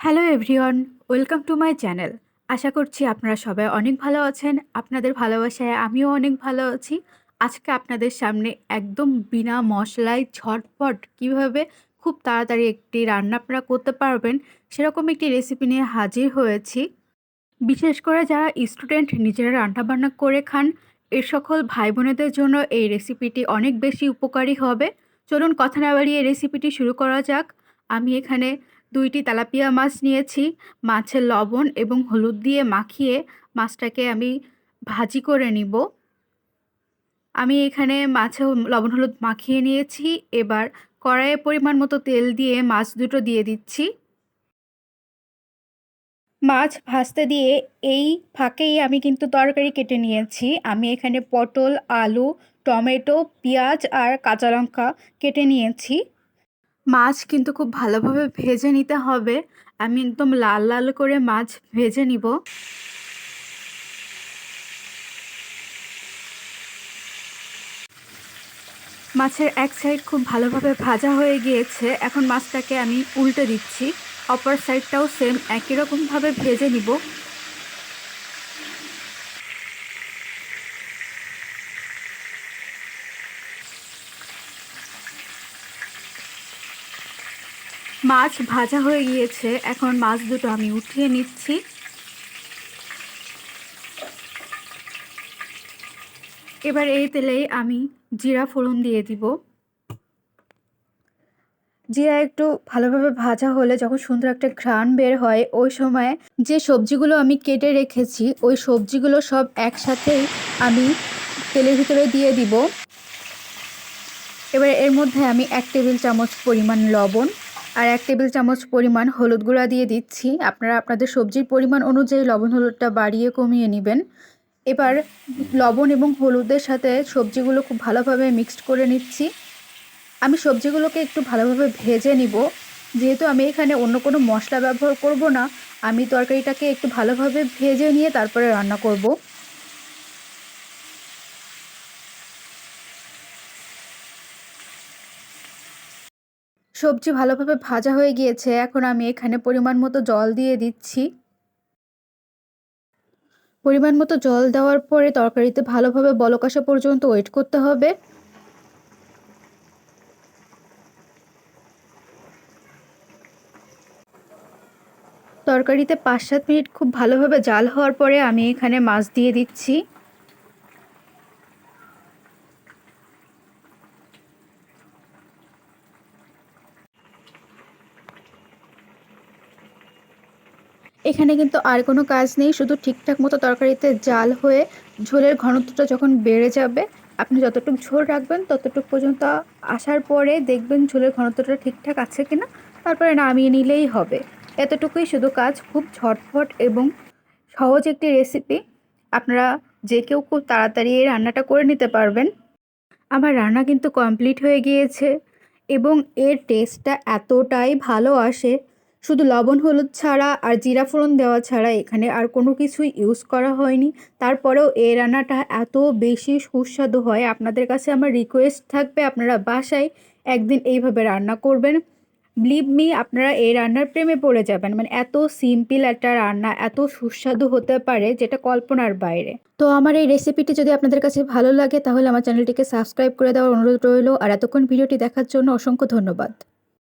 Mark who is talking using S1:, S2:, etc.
S1: Hello everyone, welcome to my channel. আশা করছি আপনারা সবাই অনেক ভালো আছেন, আপনাদের ভালোবাসায় আমিও অনেক ভালো আছি। আজকে আপনাদের সামনে একদম বিনা মশলায় ঝটপট কীভাবে খুব তাড়াতাড়ি একটি রান্না আপনারা করতে পারবেন, সেরকম একটি রেসিপি নিয়ে হাজির হয়েছি। বিশেষ করে যারা স্টুডেন্ট নিজেরা রান্নাবান্না করে খান এর সকল ভাই বোনেদের জন্য এই রেসিপিটি অনেক বেশি উপকারী হবে। চলুন কথা না বাড়িয়ে রেসিপিটি শুরু করা যাক। আমি এখানে দুইটি তেলাপিয়া মাছ নিয়েছি। মাছের লবণ এবং হলুদ দিয়ে মাখিয়ে মাছটাকে আমি ভাজি করে নিব। আমি এখানে মাছে লবণ হলুদ মাখিয়ে নিয়েছি। এবার কড়াইয়ে পরিমাণ মতো তেল দিয়ে মাছ দুটো দিয়ে দিচ্ছি। মাছ ভাজতে দিয়ে এই ফাঁকেই আমি কিন্তু তরকারি কেটে নিয়েছি। আমি এখানে পটল, আলু, টমেটো, পেঁয়াজ আর কাঁচা লঙ্কা কেটে নিয়েছি। মাছ কিন্তু খুব ভালোভাবে ভেজে নিতে হবে। আমি একদম লাল লাল করে মাছ ভেজে নিব। মাছের এক সাইড খুব ভালোভাবে ভাজা হয়ে গিয়েছে। এখন মাছটাকে আমি উল্টে দিচ্ছি। অপর সাইডটাও সেম একই রকমভাবে ভেজে নিব। মাছ ভাজা হয়ে গিয়েছে। এখন মাছ দুটো আমি উঠিয়ে নিচ্ছি। এবার এই তেলেই আমি জিরা ফোড়ন দিয়ে দিব। জিরা একটু ভালোভাবে ভাজা হলে যখন সুন্দর একটা ঘ্রাণ বের হয়, ওই সময় যে সবজিগুলো আমি কেটে রেখেছি, ওই সবজিগুলো সব একসাথেই আমি তেলের ভিতরে দিয়ে দিব। এবার এর মধ্যে আমি এক টেবিল চামচ পরিমাণ লবণ। আর এক টেবিল চামচ পরিমাণ হলুদ গুঁড়া দিয়ে দিচ্ছি। আপনারা আপনাদের সবজির পরিমাণ অনুযায়ী লবণ হলুদটা বাড়িয়ে কমিয়ে নেবেন। এবার লবণ এবং হলুদের সাথে সবজিগুলো খুব ভালোভাবে মিক্সড করে নিচ্ছি। আমি সবজিগুলোকে একটু ভালোভাবে ভেজে নিব। যেহেতু আমি এখানে অন্য কোনো মশলা ব্যবহার করব না, আমি তরকারিটাকে একটু ভালোভাবে ভেজে নিয়ে তারপরে রান্না করব। সবজি ভালোভাবে ভাজা হয়ে গিয়েছে। এখন আমি এখানে পরিমাণ মতো জল দিয়ে দিচ্ছি। পরিমাণ মতো জল দেওয়ার পরে তরকারিতে ভালোভাবে বলক আসা পর্যন্ত ওয়েট করতে হবে। তরকারিতে পাঁচ সাত মিনিট খুব ভালোভাবে জাল হওয়ার পরে আমি এখানে মাছ দিয়ে দিচ্ছি। এখানে কিন্তু আর কোনো কাজ নেই, শুধু ঠিকঠাক মতো তরকারিতে জাল হয়ে ঝোলের ঘনত্বটা যখন বেড়ে যাবে, আপনি যতটুকু ঝোল রাখবেন ততটুকু পর্যন্ত আসার পরে দেখবেন ঝোলের ঘনত্বটা ঠিকঠাক আছে কিনা, তারপরে নামিয়ে নিলেই হবে। এতটুকুই শুধু কাজ, খুব ঝটফট এবং সহজ একটি রেসিপি। আপনারা যে কেউ খুব তাড়াতাড়ি এই রান্নাটা করে নিতে পারবেন। আমার রান্না কিন্তু কমপ্লিট হয়ে গিয়েছে এবং এর টেস্টটা এতটাই ভালো আসে শুধু লবণ, হলুদ ছাড়া আর জিরা ফোড়ন দেওয়া ছাড়া এখানে আর কোনো কিছুই ইউজ করা হয়নি। তারপরেও এই রান্নাটা এত বেশি সুস্বাদু হয়, আপনাদের কাছে আমার রিকোয়েস্ট থাকবে, আপনারা বাসায় একদিন এইভাবে রান্না করবেন। বিলিভ মি আপনারা এই রান্নার প্রেমে পড়ে যাবেন। মানে এত সিম্পল একটা রান্না, এত সুস্বাদু হতে পারে যেটা কল্পনার বাইরে। তো আমার এই রেসিপিটি যদি আপনাদের কাছে ভালো লাগে, তাহলে আমার চ্যানেলটিকে সাবস্ক্রাইব করে দেওয়ার অনুরোধ রইল। আর এতক্ষণ ভিডিওটি দেখার জন্য অসংখ্য ধন্যবাদ।